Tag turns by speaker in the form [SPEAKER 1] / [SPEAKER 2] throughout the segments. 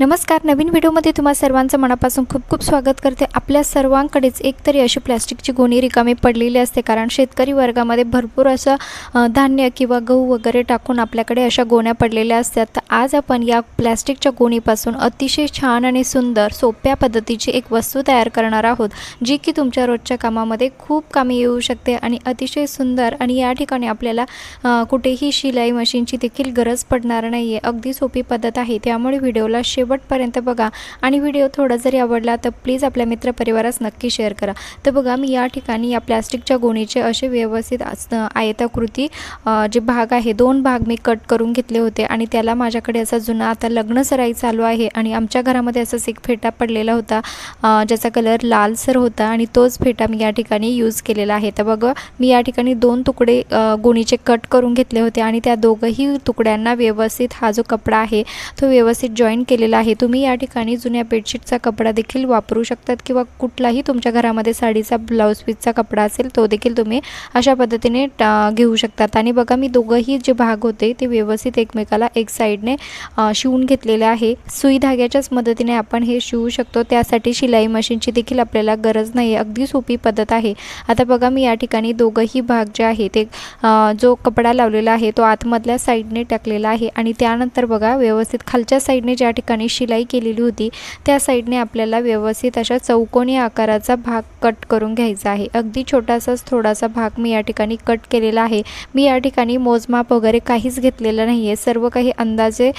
[SPEAKER 1] नमस्कार नवीन व्हिडिओमध्ये तुम्हा सर्वांचं मनापासून खूप खूप स्वागत करते. आपल्या सर्वांकडेच एकतरी अशी प्लॅस्टिकची गोणी रिकामी पडलेली असते कारण शेतकरी वर्गामध्ये भरपूर असं धान्य किंवा गहू वगैरे टाकून आपल्याकडे अशा गोण्या पडलेल्या असतात. तर आज आपण या प्लॅस्टिकच्या गोणीपासून अतिशय छान आणि सुंदर सोप्या पद्धतीची एक वस्तू तयार करणार आहोत जी की तुमच्या रोजच्या कामामध्ये खूप कामी येऊ शकते आणि अतिशय सुंदर आणि या ठिकाणी आपल्याला कुठेही शिलाई मशीनची देखील गरज पडणार नाही आहे अगदी सोपी पद्धत आहे. त्यामुळे व्हिडिओला शेवटपर्यंत बघा. आणि व्हिडिओ थोडा जरी आवडला तर प्लीज आपल्या मित्रपरिवारास नक्की शेअर करा. तर बघा मी या ठिकाणी या प्लॅस्टिकच्या गोणीचे असे व्यवस्थित आयताकृती जे भाग आहे दोन भाग मी कट करून घेतले होते. आणि त्याला माझ्याकडे असा जुना आता लग्न सराई चालू आहे. आणि आमच्या घरामध्ये असाच एक फेटा पडलेला होता ज्याचा कलर लालसर होता. आणि तोच फेटा मी या ठिकाणी यूज केलेला आहे. तर बघा मी या ठिकाणी दोन तुकडे गुणीचे गोणीचे कट करून घेतले होते. आणि त्या दोघंही तुकड्यांना व्यवस्थित हा जो कपडा आहे तो व्यवस्थित जॉईन केलेला आहे. तुम्ही या ठिकाणी जुन्या बेडशीटचा कपडा देखील वापरू शकतात किंवा कुठलाही तुमच्या घरामध्ये साडीचा ब्लाऊज पीसचा कपडा असेल तो देखील तुम्ही अशा पद्धतीने घेऊ शकतात. आणि बघा मी दोघंही जे भाग होते ते व्यवस्थित एकमेकाला एक साईडने शिवून घेतलेले आहे. सुई धाग्याच्याच मदतीने आपण हे शिवू शकतो. त्यासाठी शिलाई मशीनची देखील आपल्याला गरज नाही अगदी सोपी पद्धत आहे. आता बघा मी या ठिकाणी दोघंही भाग जे आहे ते जो कपडा लावलेला आहे तो आतमधल्या साईडने टाकलेला आहे. आणि त्यानंतर बघा व्यवस्थित खालच्या साईडने ज्या ठिकाणी शिलाई केलेली होती. त्या साईडने आपल्याला व्यवस्थित अशा चौकोनी आकाराचा भाग कट करून घ्यायचा आहे. अगदी छोटासाच थोडासा भाग मी या ठिकाणी कट केलेला आहे. मी या ठिकाणी मोजमाप वगैरे काहीच घेतलेलं नाही आहे सर्व काही अंदाजे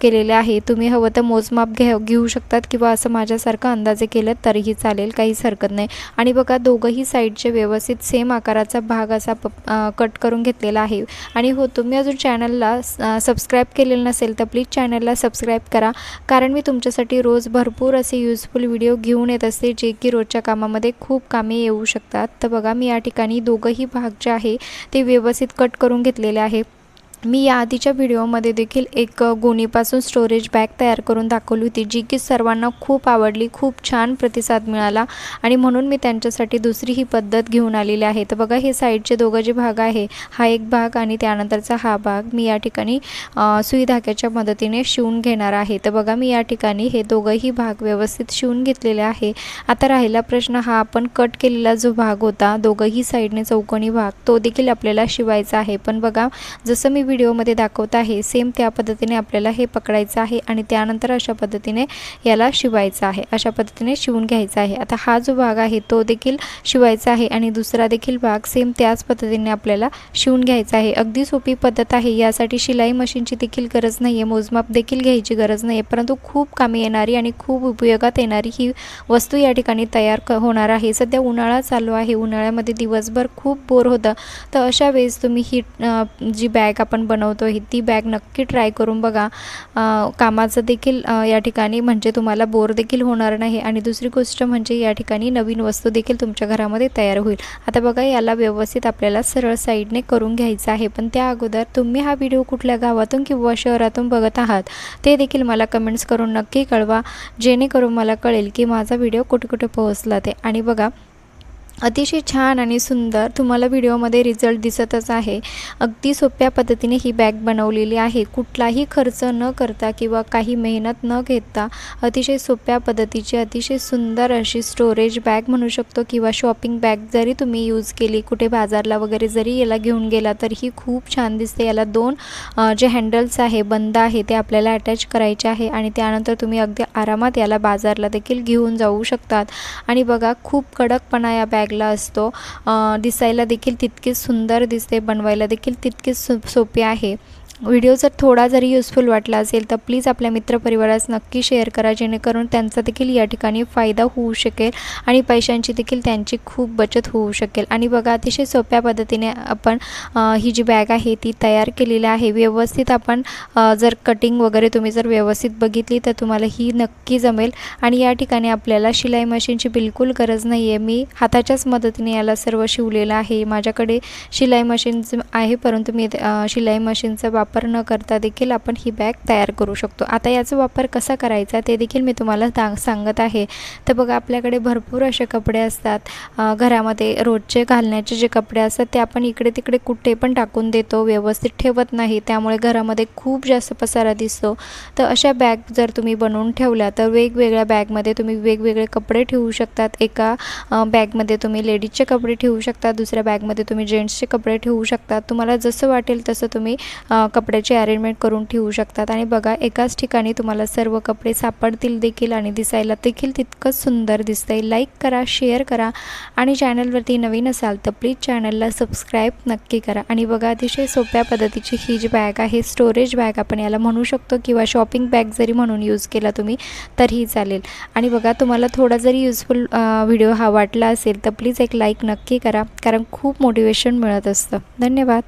[SPEAKER 1] केलेले आहे. तुम्ही हवं तर मोजमाप घ्या घेऊ शकतात किंवा असं माझ्यासारखं अंदाजे केलं तरीही चालेल काहीच हरकत नाही. आणि बघा दोघंही साईडचे व्यवस्थित सेम आकाराचा भाग असा प कट करून घेतलेला आहे. आणि हो तुम्ही अजून चॅनलला सबस्क्राईब केलेलं नसेल तर प्लीज चॅनलला सबस्क्राईब करा. कारण मी तुमच्यासाठी रोज भरपूर असे यूजफुल व्हिडिओ घेऊन येत असते जे की रोजच्या कामामध्ये खूप कामे येऊ शकतात. तर बघा मी या ठिकाणी दोघंही भाग जे आहे ते व्यवस्थित कट करून घेतलेले आहे. मी या आधीच्या व्हिडिओमध्ये देखील एक गोणीपासून स्टोरेज बॅग तयार करून दाखवली होती जी की सर्वांना खूप आवडली खूप छान प्रतिसाद मिळाला आणि म्हणून मी त्यांच्यासाठी दुसरी ही पद्धत घेऊन आलेली आहे. तर बघा हे साईडचे दोघं जे भाग आहे हा एक भाग आणि त्यानंतरचा हा भाग मी या ठिकाणी सुई धाक्याच्या मदतीने शिवून घेणार आहे. तर बघा मी या ठिकाणी हे दोघंही भाग व्यवस्थित शिवून घेतलेले आहे. आता राहिला प्रश्न हा आपण कट केलेला जो भाग होता दोघंही साईडने चौकोनी भाग तो देखील आपल्याला शिवायचा आहे. पण बघा जसं मी व्हिडिओमध्ये दाखवत आहे. सेम त्या पद्धतीने आपल्याला हे पकडायचं आहे आणि त्यानंतर अशा पद्धतीने याला शिवायचं आहे. अशा पद्धतीने शिवून घ्यायचा आहे. आता हा जो भाग आहे तो देखील शिवायचा आहे आणि दुसरा देखील भाग सेम त्याच पद्धतीने आपल्याला शिवून घ्यायचा आहे. अगदी सोपी पद्धत आहे. यासाठी शिलाई मशीनची देखील गरज नाही आहे मोजमाप देखील घ्यायची गरज नाही आहे परंतु खूप कामी येणारी आणि खूप उपयोगात येणारी ही वस्तू या ठिकाणी तयार क होणार आहे. सध्या उन्हाळा चालू आहे. उन्हाळ्यामध्ये दिवसभर खूप बोर होतं. तर अशा वेळेस तुम्ही ही जी बॅग आपण आपण बनवतो ही ती बॅग नक्की ट्राय करून बघा. कामाचं देखील या ठिकाणी म्हणजे तुम्हाला बोर देखील होणार नाही आणि दुसरी गोष्ट म्हणजे या ठिकाणी नवीन वस्तू देखील तुमच्या घरामध्ये तयार होईल. आता बघा याला व्यवस्थित आपल्याला सरळ साईडने करून घ्यायचं आहे. पण त्या अगोदर तुम्ही हा व्हिडिओ कुठल्या गावातून किंवा शहरातून बघत आहात ते देखील मला कमेंट्स करून नक्की कळवा. जेणेकरून मला कळेल की माझा व्हिडिओ कुठे कुठे पोहोचला ते. आणि बघा अतिशय छान आणि सुंदर तुम्हाला व्हिडिओमध्ये रिझल्ट दिसतच आहे. अगदी सोप्या पद्धतीने ही बॅग बनवलेली आहे. कुठलाही खर्च न करता किंवा काही मेहनत न घेता अतिशय सोप्या पद्धतीची अतिशय सुंदर अशी स्टोरेज बॅग म्हणू शकतो किंवा शॉपिंग बॅग जरी तुम्ही यूज केली कुठे बाजारला वगैरे जरी याला घेऊन गेला तर ही खूप छान दिसते. याला दोन जे हँडल्स आहे बंद आहे ते आपल्याला अटॅच करायचे आहे आणि त्यानंतर तुम्ही अगदी आरामात याला बाजारला देखील घेऊन जाऊ शकतात. आणि बघा खूप कडकपणा या बॅग लागला असतो. अ, दिसायला देखील तितकीच सुंदर दिसते बनवायला देखील तितकीच सो सोपी आहे. व्हिडिओ जर थोडा जरी युजफुल वाटला असेल तर प्लीज आपल्या मित्रपरिवारास नक्की शेअर करा जेणेकरून त्यांचा देखील या ठिकाणी फायदा होऊ शकेल आणि पैशांची देखील त्यांची खूप बचत होऊ शकेल. आणि बघा अतिशय सोप्या पद्धतीने आपण ही जी बॅग आहे ती तयार केलेली आहे. व्यवस्थित आपण जर कटिंग वगैरे तुम्ही जर व्यवस्थित बघितली तर तुम्हाला ही नक्की जमेल. आणि या ठिकाणी आपल्याला शिलाई मशीनची बिलकुल गरज नाही आहे मी हाताच्याच मदतीने याला सर्व शिवलेलं आहे. माझ्याकडे शिलाई मशीन आहे परंतु मी शिलाई मशीनचा वापर वापर न करता देखील आपण ही बॅग तयार करू शकतो. आता याचा वापर कसा करायचा ते देखील मी तुम्हाला सांग सांगत आहे. तर बघा आपल्याकडे भरपूर असे कपडे असतात. घरामध्ये रोजचे घालण्याचे जे कपडे असतात ते आपण इकडे तिकडे कुठे पण टाकून देतो व्यवस्थित ठेवत नाही. त्यामुळे घरामध्ये खूप जास्त पसारा दिसतो. तर अशा बॅग जर तुम्ही बनवून ठेवल्या तर वेगवेगळ्या बॅगमध्ये तुम्ही वेगवेगळे कपडे ठेवू शकतात. एका बॅगमध्ये तुम्ही लेडीजचे कपडे ठेवू शकता. दुसऱ्या बॅगमध्ये तुम्ही जेंट्सचे कपडे ठेवू शकता. तुम्हाला जसं वाटेल तसं तुम्ही कपड्याची अरेंजमेंट करून ठेवू शकतात. आणि बघा एकाच ठिकाणी तुम्हाला सर्व कपडे सापडतील देखील आणि दिसायला देखील तितकंच सुंदर दिसतंय. लाईक करा शेअर करा आणि चॅनलवरती नवीन असाल तर प्लीज चॅनलला सबस्क्राईब नक्की करा. आणि बघा अतिशय सोप्या पद्धतीची ही जी बॅग आहे स्टोरेज बॅग आपण याला म्हणू शकतो किंवा शॉपिंग बॅग जरी म्हणून यूज केला तुम्ही तरीही चालेल. आणि बघा तुम्हाला थोडा जरी युजफुल व्हिडिओ हा वाटला असेल तर प्लीज एक लाईक नक्की करा कारण खूप मोटिवेशन मिळत असतं. धन्यवाद.